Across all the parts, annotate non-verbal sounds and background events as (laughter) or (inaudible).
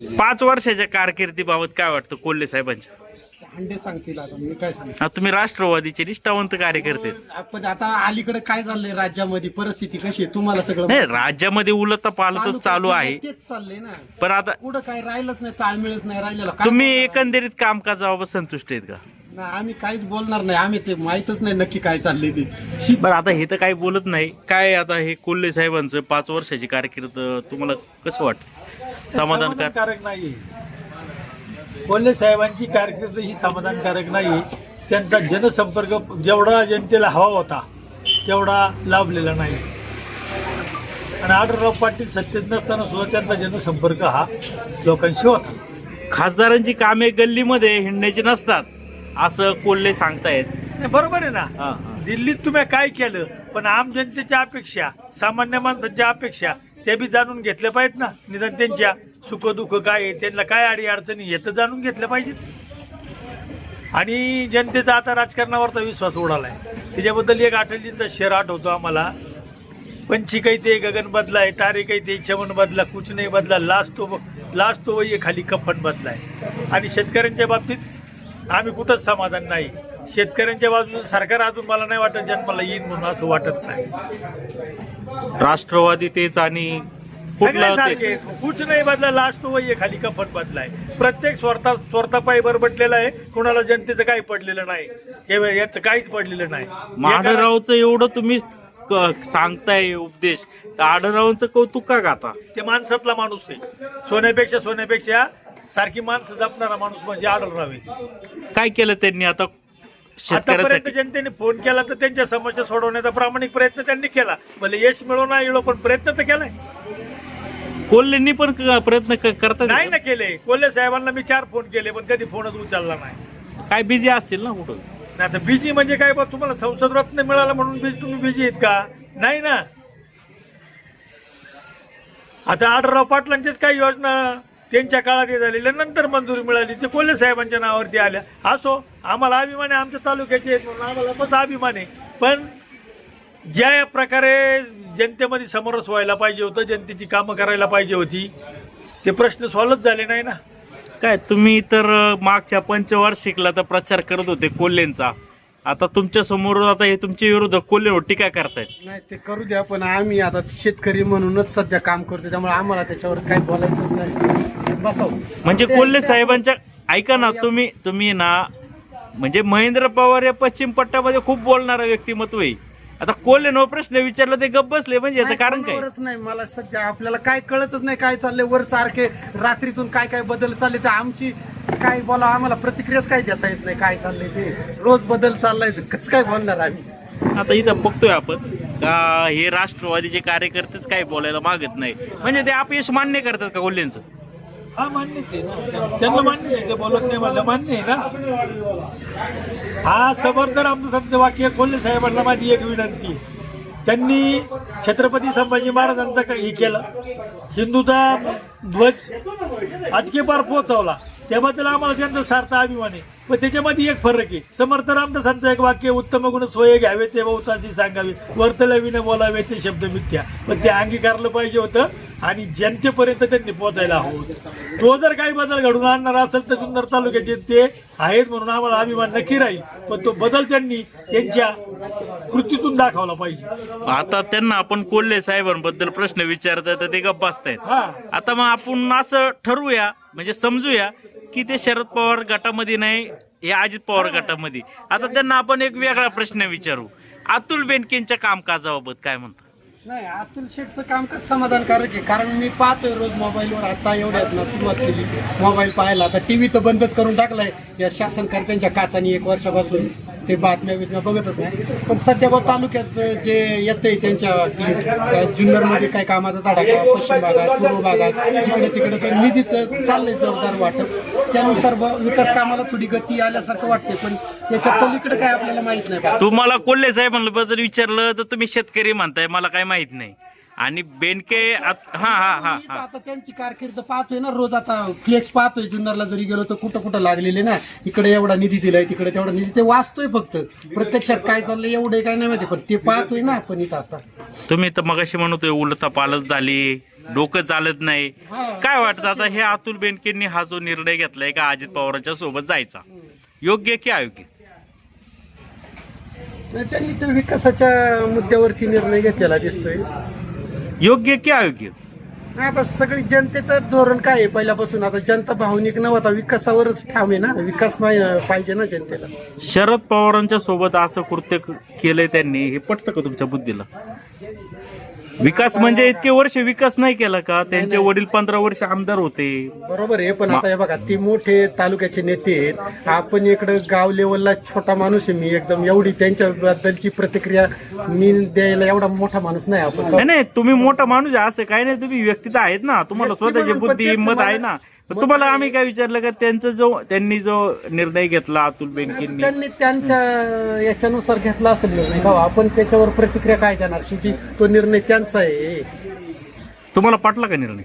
पाच वर्षाच्या कारकिर्दीबाबत काय वाटतं कोल्हे साहेबांच्या? अंडे सांगतील आता मी काय सांगू? आता तुम्ही राष्ट्रवादीचे निष्ठावंत कार्यकर्ते. आहेत. पण आता अलीकडे काय चाललंय राज्यामध्ये? परिस्थिती कशी आहे? तुम्हाला सगळं नाही राज्यामध्ये उलट पालतच तालुक्यात चालू आहे. तेच चाललंय ना. पण आता पुढं काय राहिलंच नाही ताळमेळच नाही राहिलेला. काय तुम्ही? एकंदरीत कामकाजाबाबत संतुष्ट आहेत का? नाही, आम्ही काहीच बोलणार नाही. आम्ही ते माहितच नाही नक्की काय चाललंय ते. शी- बरं आता हे तर काही बोलत नाही. काय आता हे कोल्हे साहेबांचं पाच वर्षाची कारकीर्द तुम्हाला कसं वाटतं? समाधानकार समाधानकारक नाही कोल्हे साहेबांची कारकीर्द ही समाधानकारक नाही त्यांचा जनसंपर्क जेवढा जनतेला हवा होता तेवढा लाभलेला नाही. आणि आढळराव पाटील सत्तेत नसताना सुद्धा त्यांचा जनसंपर्क हा लोकांशी होता. खासदारांची कामे गल्लीमध्ये हिंडण्याची नसतात. असं कोल्हे सांगतायत. नाही, बरोबर आहे ना. हा, हा. दिल्लीत तुम्ही काय केलं? पण आम जनतेच्या अपेक्षा सामान्य माणसांच्या अपेक्षा ते बी जाणून घेतल्या पाहिजेत ना. निदान त्यांच्या सुख दुःख काय आहे त्यांना काय अडी अडचणी हे तर जाणून घेतल्या पाहिजेत. आणि जनतेचा आता राजकारणावरचा विश्वास उडालाय. त्याच्याबद्दल एक अटलजींचा शेर आठवतो आम्हाला. पंछी काही ते गगन बदलाय तारे काही ते चमन बदला कुछ नाही बदला लास्ट तो लास्ट तो वही खाली कफन बदलाय. आणि शेतकऱ्यांच्या बाबतीत आम्ही कुठंच समाधान नाही. शेतकऱ्यांच्या बाजूने सरकार अजून मला नाही वाटत जन्माला येईन म्हणून असं वाटत नाही. राष्ट्रवादी तेच आणि सगळे सारखे नाही बदला लास्ट वही खाली कफन बदलाय. प्रत्येक स्वतः स्वतःपायी बरबटलेला आहे. कुणाला जनतेचं काही पडलेलं नाही. याचं काहीच पडलेलं नाही. आढळरावचं एवढं तुम्ही सांगताय उपदेश. तर आढळरावांचं कौतुक का गाता? ते माणसातला माणूस आहे. सोन्यापेक्षा सोन्यापेक्षा सारखी माणसं जपणारा माणूस म्हणजे आढळराव आहे. काय केलं त्यांनी आता आतापर्यंत शेतकऱ्यासाठी जनतेने फोन केला तर त्यांच्या समस्या सोडवण्याचा प्रामाणिक प्रयत्न त्यांनी केला. भले यश मिळो ना मिळो पण प्रयत्न तर केलाय. कोल्हेंनी पण क- प्रयत्न क- करतात नाही ना केले. कोल्हे साहेबांना मी चार फोन केले पण कधी फोनच उचलला नाही. काय बिझी असतील ना कुठं? नाही आता बिजी म्हणजे काय बा तुम्हाला संसद रत्न मिळाला म्हणून बीज तुम्ही बिजी आहेत का? नाही ना. आता आढळराव पाटलांच्याच काही योजना त्यांच्या काळात हे झालेल्या नंतर मंजुरी मिळाली. ते कोल्हे साहेबांच्या नावावरती आल्या. असो आम्हाला अभिमान आहे आमच्या तालुक्याचे आहेत म्हणून आम्हाला अभिमान आहे. पण ज्या प्रकारे जनतेमध्ये समरस व्हायला पाहिजे होतं जनतेची कामं करायला पाहिजे होती ते प्रश्न सॉल्वच झाले नाही ना. काय तुम्ही तर मागच्या पंचवार्षिकला तर प्रचार करत होते कोल्हेंचा. आता तुमच्यासमोर आता हे तुमचे विरोधक कोल्हेवर टीका करतायत. नाही ते करू द्या पण आम्ही आता शेतकरी म्हणूनच सध्या काम करतो त्यामुळे आम्हाला त्याच्यावर काही बोलायचंच नाही. बसाव. म्हणजे कोल्हे साहेबांच्या ऐका ना तुम्ही तुम्ही ना म्हणजे महेंद्र पवार या पश्चिम पट्ट्यामध्ये खूप बोलणारा व्यक्तिमत्व आहे. आता कोल्हे नो प्रश्न विचारला ते गप बसले म्हणजे याचं कारण काय? कोणावरच नाही मला सध्या आपल्याला काय कळतच नाही काय चाललंय वर सारखे रात्रीतून काय काय बदल चालले ते आमची काय बोला आम्हाला प्रतिक्रियाच काय देता येत नाही काय चाललंय ते. रोज बदल चाललाय कसं काय बोलणार आम्ही? आता इथं बघतोय आपण का हे राष्ट्रवादीचे कार्यकर्तेच काही बोलायला मागत नाही. म्हणजे ते अपयश मान्य करतात का कोल्हेंचं हा मान्यच आहे ना. त्यांना मान्य आहे ते बोलत नाही म्हणलं मान्य आहे ना. हा समर्थन आमदारांचं वाक्य कोल्हे साहेबांना माझी एक विनंती. त्यांनी छत्रपती संभाजी महाराजांचा काही हे केलं. हिंदूचा ध्वज अटकेपार पोहोचवला. त्याबद्दल आम्हाला त्यांचा सार्थ अभिमान आहे. पण त्याच्यामध्ये एक फरक आहे. समर्थ रामदासांचं एक वाक्य उत्तम गुण स्वय घ्यावे ते बहुताची सांगावे. वर्तल्या विना बोलावे ते शब्द मिथ्या. पण ते अंगीकारलं पाहिजे होतं आणि जनतेपर्यंत त्यांनी पोहोचायला हवं तो जर काही बदल घडून आणणार असेल तर जुन्नर तालुक्याचे ते आहेत म्हणून आम्हाला अभिमान नक्की राहील. पण तो बदल त्यांनी त्यांच्या कृतीतून दाखवला पाहिजे. आता त्यांना आपण कोल्हे साहेबांबद्दल प्रश्न विचारतात तर ते गप्प बसतायत. हा. आता मग आपण असं ठरवूया म्हणजे समजूया की ते शरद पवार गटामध्ये नाही हे अजित पवार गटामध्ये. आता त्यांना आपण एक वेगळा प्रश्न विचारू. अतुल बेनकेंच्या कामकाजाबाबत काय म्हणतात नाही अतुल शेठचं कामकाज समाधानकारक आहे. कारण मी पाहतोय रोज मोबाईलवर. आता एवढ्यात ना सुरुवात केली. मोबाईल पाहायला आता टीव्ही तर बंदच करून टाकलाय. या शासनकर्त्यांच्या काचानी एक वर्षापासून ते बातम्या बितम्या बघतच नाही. पण सध्या बघ तालुक्यात जे येतंय त्यांच्या clip, जुन्नरमध्ये काय कामाचा धडाका पश्चिम भागात पूर्व भागात जिकडे तिकडे तर निधीचं चाललंय जोरदार वाटप त्यानुसार ब- विकास कामाला थोडी गती आल्यासारखं वाटते पण त्याच्या पलीकडे काय आपल्याला माहीत नाही. तुम्हाला कोल्हे साहेबांबद्दल विचारलं तर तुम्ही शेतकरी म्हणताय मला काय माहीत नाही. आणि बेनके आत- हा हा हा मी तर हा. आता त्यांची कारकीर्द पाहतोय ना रोज आता फ्लेक्स पाहतोय. जुन्नरला जरी गेलो तर कुठं कुठं लागलेले ना इकडे एवढा निधी दिलाय तिकडे तेवढा निधी ते वाचतोय फक्त. प्रत्यक्षात काय चाललंय एवढे काय नाही माहिती पण ते पाहतोय ना आपण इथं आता. तुम्ही तर मगाशी म्हणतोय उलटा पालच झाली डोकं चालत नाही. काय वाटतं आता हे अतुल बेनकेंनी हा जो निर्णय घेतलाय का अजित पवारांच्या सोबत जायचा? योग्य की अयोग्य? त्यांनी ते विकासाच्या मुद्द्यावरती निर्णय घेतलेला दिसतोय. योग्य की अयोग्य? नाही, आता सगळी जनतेचं धोरण काय आहे? पहिल्यापासून आता जनता भावनिक नव्हता. विकासावरच ठाम आहे ना? विकास पाहि- पाहिजे ना जनतेला. शरद पवारांच्या सोबत असं कृत्य क- केलंय त्यांनी हे पटतं का तुमच्या बुद्धीला? विकास म्हणजे इतके वर्ष विकास नाही केला का? त्यांचे वडील पंधरा वर्ष आमदार होते. बरोबर आहे पण आता हे बघा ते मोठे तालुक्याचे नेते आहेत. आपण इकडं गाव लेवलला छोटा माणूस आहे मी एकदम एवढी त्यांच्याबद्दलची प्रतिक्रिया मी द्यायला एवढा मोठा माणूस नाही आपण. नाही नाही तुम्ही मोठा माणूस आहे असं काही नाही तुम्ही व्यक्ती तर आहेत ना. तुम्हाला स्वतःची बुद्धी हिंमत आहे ना. तुम्हाला आम्ही काय विचारलं का त्यांचा जो त्यांनी जो निर्णय घेतला अतुल बेनकेंनी? त्यांनी त्यांच्या याच्यानुसार घेतला असेल निर्णय. का आपण त्याच्यावर प्रतिक्रिया काय देणार? शेवटी तो निर्णय त्यांचा आहे. तुम्हाला पटला का निर्णय?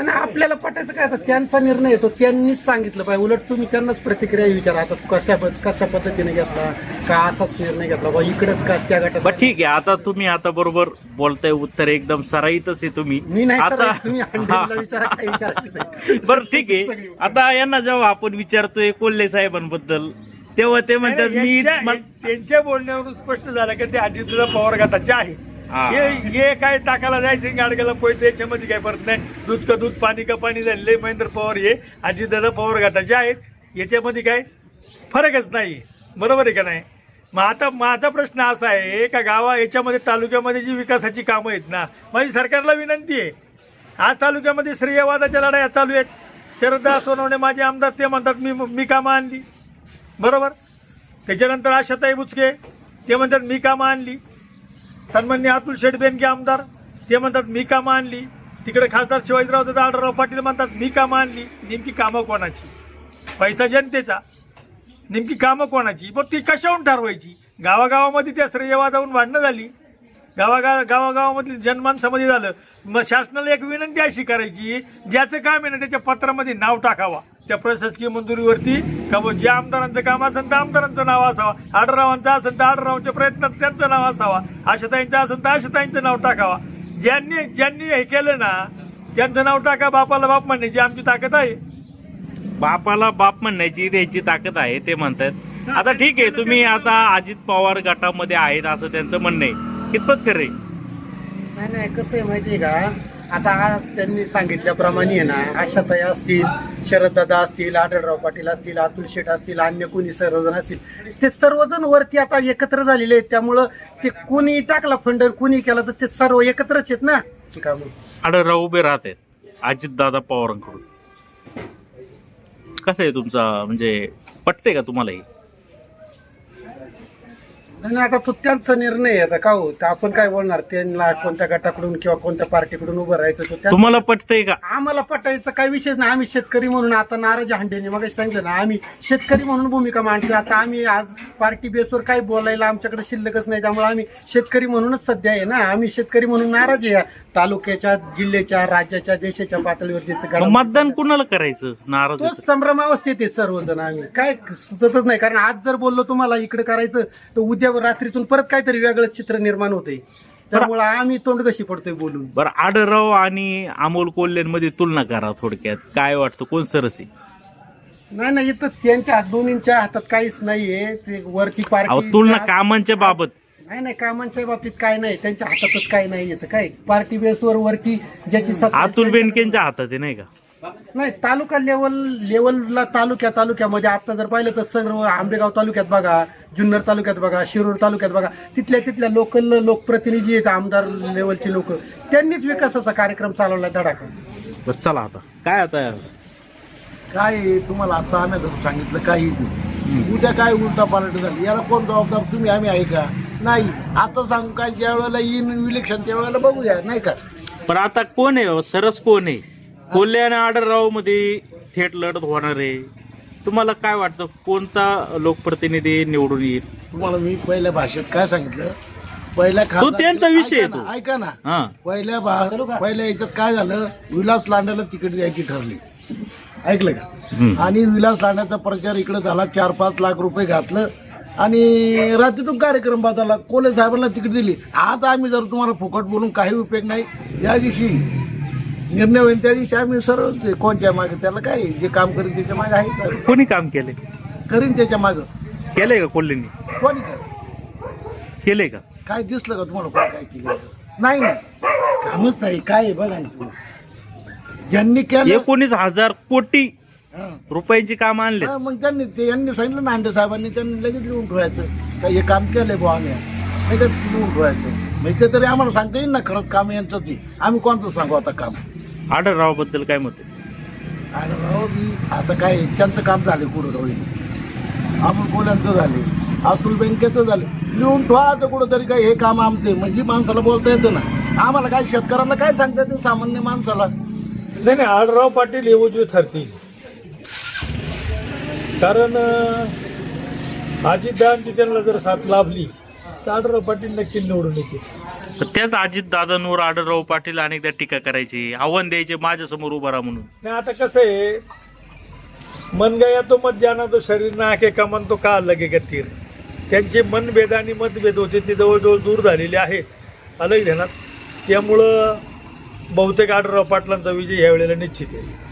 आणि आपल्याला पटायचं काय आता? त्यांचा निर्णय आहे तो त्यांनीच सांगितलं पाहिजे. उलट तुम्ही त्यांनाच प्रतिक्रिया विचारा. आता तू कशा पद- कशा पद्धतीने घेतला? का असाच निर्णय घेतला? बा इकडंच का त्या गटात बर ठीक आहे. आता तुम्ही आता बरोबर बोलताय उत्तर एकदम सराईतच आहे तुम्ही. मी नाही आता तुम्ही विचारा काय विचारायचं ते. (laughs) बर ठीक आहे. आता यांना जेव्हा आपण विचारतोय कोल्हे साहेबांबद्दल तेव्हा ते म्हणतात मी यांच्या- त्यांच्या बोलण्यावरून स्पष्ट झालं की ते अजितदादा पवार गटाचे आहे हे. हे काय टाकायला जायचं? गाडग्याला पैसे याच्यामध्ये काय फरक नाही. दूध का दूध पाणी का पाणी झालेले महेंद्र पवार हे अजितदादा पवार गटाचे आहेत. याच्यामध्ये काय फरकच नाही. बरोबर आहे का नाही? मग आता माझा प्रश्न असा आहे का गावा याच्यामध्ये तालुक्यामध्ये जी विकासाची कामं आहेत ना माझी सरकारला विनंती आहे. आज तालुक्यामध्ये श्रेयवादाच्या लढाया चालू आहेत. शरददा सोनवणे माझे आमदार ते म्हणतात मी मी कामं आणली. बरोबर? त्याच्यानंतर आशाताई बुचके ते म्हणतात मी कामं आणली. सन्मान्य अतुल शेठ बेनके आमदार ते म्हणतात मी कामं आणली. तिकडे खासदार शिवाजीराव दादा आढळराव पाटील म्हणतात मी कामं आणली. नेमकी कामं कोणाची? पैसा जनतेचा. नेमकी कामं कोणाची? पण ती कशाहून ठरवायची? गावागावामध्ये त्या श्रेयवादावरून भांडणं झाली. गावागाव गावागावामधील जनमानसामध्ये झालं. मग शासनाला एक विनंती अशी करायची ज्याचं काम आहे ना त्याच्या पत्रामध्ये नाव टाकावा. त्या प्रशासकीय मंजुरीवरती का बुवा जे आमदारांचं काम असेल तर आमदारांचं नाव असावं. आडरावांचं असेल तर आडरावांच्या प्रयत्नात त्यांचं नाव असावा. आशाताईंचं असेल तर आशाताईंचं नाव टाकावा. ज्यांनी ज्यांनी हे केलं ना त्यांचं नाव टाका बापाला बाप म्हणण्याची आमची ताकद आहे. बापाला बाप म्हणण्याची त्यांची ताकद आहे ते म्हणतात. आता ठीक आहे तुम्ही आता अजित पवार गटामध्ये आहेत असं त्यांचं म्हणणं आहे. कितपत खरं आहे? नाही नाही कसं आहे माहितीये का? आता हा त्यांनी सांगितल्याप्रमाणे आहे ना आशाताई असतील शरददादा असतील आढळराव पाटील असतील अतुल शेठ असतील अन्य कोणी सर्वजण असतील ते सर्वजण वरती आता एकत्र झालेले आहेत. त्यामुळं ते कोणी टाकला फंड कोणी केला तर ते सर्व एकत्रच आहेत ना. ची आढळराव उभे राहत आहेत. अजितदादा पवारांकडून. कसं आहे तुमचा म्हणजे पटते का तुम्हाला हे नाही नाही, आता तो त्यांचा निर्णय आहे. आता का हो? तर आपण काय बोलणार? त्यांना कोणत्या गटाकडून किंवा कोणत्या पार्टीकडून उभं राहायचं तो तुम्हाला पटतंय का? आम्हाला पटायचं काही विषयच नाही. आम्ही शेतकरी म्हणून आता नाराज हांडेने. मग सांगितलं ना आम्ही शेतकरी म्हणून भूमिका मांडतो आता आम्ही आज पार्टी बेसवर काही बोलायला आमच्याकडे शिल्लकच नाही. त्यामुळे आम्ही शेतकरी म्हणूनच सध्या आहे ना. आम्ही शेतकरी म्हणून नाराज आहे. या तालुक्याच्या जिल्ह्याच्या राज्याच्या देशाच्या पातळीवर मग घडामोडी मतदान कुणाला करायचं? नाराज तोच संभ्रमावस्थेत आहे सर्वजण आम्ही. काय सुचतच नाही. कारण आज जर बोललो तुम्हाला इकडे करायचं तर उद्या रात्रीतून परत काहीतरी वेगळं चित्र निर्माण होते त्यामुळे आम्ही तोंड कशी पडतोय बोलून. बरं आढळराव आणि अमोल कोल्हेंमध्ये तुलना करा थोडक्यात. काय वाटतं कोण सरस आहे? नाही नाही इथं त्यांच्या हात- दोन्हींच्या हातात काहीच नाहीये. ते वरती अहो पार्टी तुलना कामांच्या बाबत. नाही नाही कामांच्या बाबतीत काय नाही. त्यांच्या हातातच काय नाही येतं काय? पार्टी बेसवर वरती ज्याची सत्ता अतुल बेनकेंच्या हातात आहे नाही का? नाही तालुका लेवल लेवलला तालुक्या तालुक्यामध्ये आता जर पाहिलं तर सर्व आंबेगाव तालुक्यात बघा जुन्नर तालुक्यात बघा शिरूर तालुक्यात बघा तिथल्या तिथल्या लोकल लोकप्रतिनिधी आहेत आमदार लेवलचे लोक. त्यांनीच विकासाचा कार्यक्रम चालवला धडाका. बस चला आता. काय आता? काय आहे, तुम्हाला आता आम्ही जर सांगितलं काही नाही. उद्या काय उलटा पालट झाली? याला कोण जबाबदार? तुम्ही आम्ही आहे का? नाही. आता सांगू काय ज्या वेळेला येईन इलेक्शन त्या वेळेला बघूया नाही का? पण आता कोण आहे? हो? सरस कोण आहे? कोल्हे आणि आढळरावमध्ये थेट लढत होणार आहे. तुम्हाला काय वाटतं? कोणता लोकप्रतिनिधी निवडून येईल? तुम्हाला मी पहिल्या भाषेत काय सांगितलं? पहिल्या तो त्यांचा विषय आहे ऐका तो. ना, ऐका ना. हा. पहिल्या भा पहिल्या याच्यात काय झालं? विलास लांड्याला तिकीट द्यायची ठरली. ऐकलं का. आणि विलास लांड्याचा प्रचार इकडे झाला चार पाच लाख रुपये घातलं. आणि रात्रीतून कार्यक्रम बदलला. कोले साहेबांना तिकीट दिली. आज आम्ही जर तुम्हाला फुकट बोलून काही उपयोग नाही या दिवशी निर्णय होईल त्या दिवशी आम्ही सरळ ते कोणत्या मागे त्याला काय? जे काम करीन त्याच्यामागे आहे? कोणी काम केलंय? करीन त्याच्या मागं. केलंय का कोल्हेंनी? कोणी काय केलंय का? काय दिसलं का तुम्हाला? कोण काय केलं नाही ना कामच नाही काय आहे बघा ना तुम्ही. ज्यांनी केलं एकोणीस हजार कोटी हा. रुपयांची काम आणले हा, मग त्यांनी ते यांनी सांगितलं ना अंडे साहेबांनी त्यांनी लगेच लिहून ठेवायचं. का हे काम केलंय बुवा आम्ही. लगेच लिहून ठेवायचं. म्हणजे ते तरी आम्हाला सांगता येईल ना खरंच काम यांचं ते आम्ही कोणतं सांगू आता काम? आढळरावबद्दल काय मत आहे? आणि राव मी आता काय आहे, त्यांचं काम झालं कुठं होईल अमोल कोल्यांचं झाले अतुल बँकेचं झालं. लिहून ठेवायचं कुठं तरी काय हे काम आमचे. म्हणजे माणसाला बोलता येतं ना. आम्हाला काय शेतकऱ्यांना काय सांगता येतं सामान्य माणसाला? नाही नाही आडराव पाटील हे उजवे ठरतील. कारण अजितदादांची त्यांना जर साथ लाभली तर पाटील नक्की निवडून येतील. तर त्याच अजित दादांवर आढळराव पाटील अनेकदा टीका करायची. आव्हान द्यायचे माझ्यासमोर उभा राहा म्हणून. नाही आता कसं आहे मन गया तो मत जाना तो शरीर ना आखे का मन तो का लगे का तीर. त्यांचे मनभेद आणि मतभेद होते ते जवळजवळ दूर झालेले आहेत. अलग ध्यानात. त्यामुळं बहुतेक आढळराव पाटलांचा विजय ह्या वेळेला निश्चित आहे.